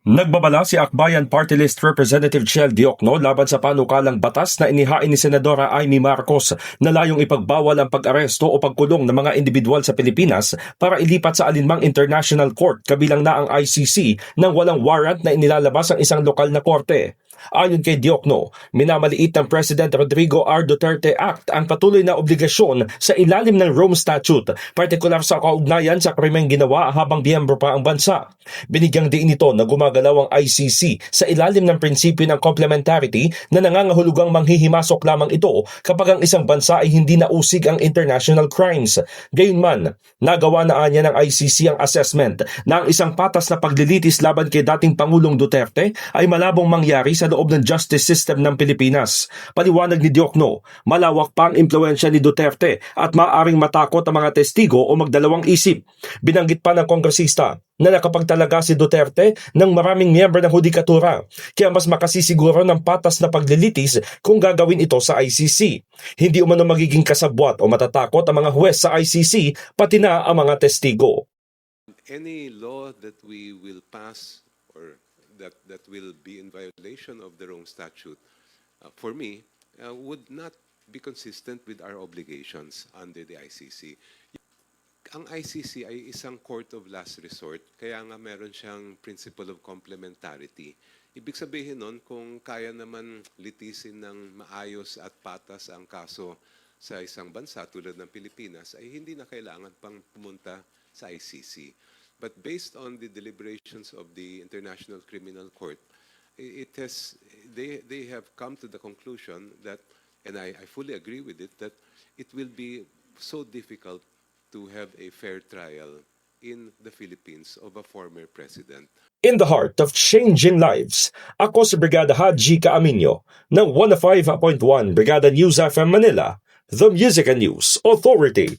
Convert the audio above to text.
Nagbabala si Akbayan Party List Representative Chel Diokno laban sa panukalang batas na inihain ni Senadora Amy Marcos na layong ipagbawal ang pag-aresto o pagkulong ng mga individual sa Pilipinas para ilipat sa alinmang international court kabilang na ang ICC nang walang warrant na inilalabas ang isang lokal na korte. Ayon kay Diokno, minamaliit ng President Rodrigo R. Duterte Act ang patuloy na obligasyon sa ilalim ng Rome Statute, partikular sa kaugnayan sa krimeng ginawa habang biyembro pa ang bansa. Binigyang diin ito na gumagalaw ang ICC sa ilalim ng prinsipyo ng complementarity na nangangahulugang manghihimasok lamang ito kapag ang isang bansa ay hindi nausig ang international crimes. Gayunman, nagawa na anya ng ICC ang assessment na ang isang patas na paglilitis laban kay dating Pangulong Duterte ay malabong mangyari sa loob ng justice system ng Pilipinas. Paliwanag ni Diokno, malawak pa ang impluensya ni Duterte at maaaring matakot ang mga testigo o magdalawang isip. Binanggit pa ng kongresista na nakapagtalaga si Duterte ng maraming miyembro ng hudikatura, kaya mas makasisiguro ng patas na paglilitis kung gagawin ito sa ICC. Hindi umano magiging kasabwat o matatakot ang mga huwes sa ICC, pati na ang mga testigo. any law that we will pass or that, that will be in violation of the Rome Statute, uh, for me, uh, would not be consistent with our obligations under the ICC. Ang ICC ay isang court of last resort, kaya nga meron siyang principle of complementarity. Ibig sabihin nun, kung kaya naman litisin ng maayos at patas ang kaso sa isang bansa tulad ng Pilipinas, ay hindi na kailangan pang pumunta sa ICC. But based on the deliberations of the International Criminal Court, it has, they, they have come to the conclusion that, and I, I fully agree with it, that it will be so difficult to have a fair trial in the Philippines of a former president. In the heart of changing lives, ako si Brigada Haji Kaaminyo ng 105.1 Brigada News FM Manila, the Music and News Authority.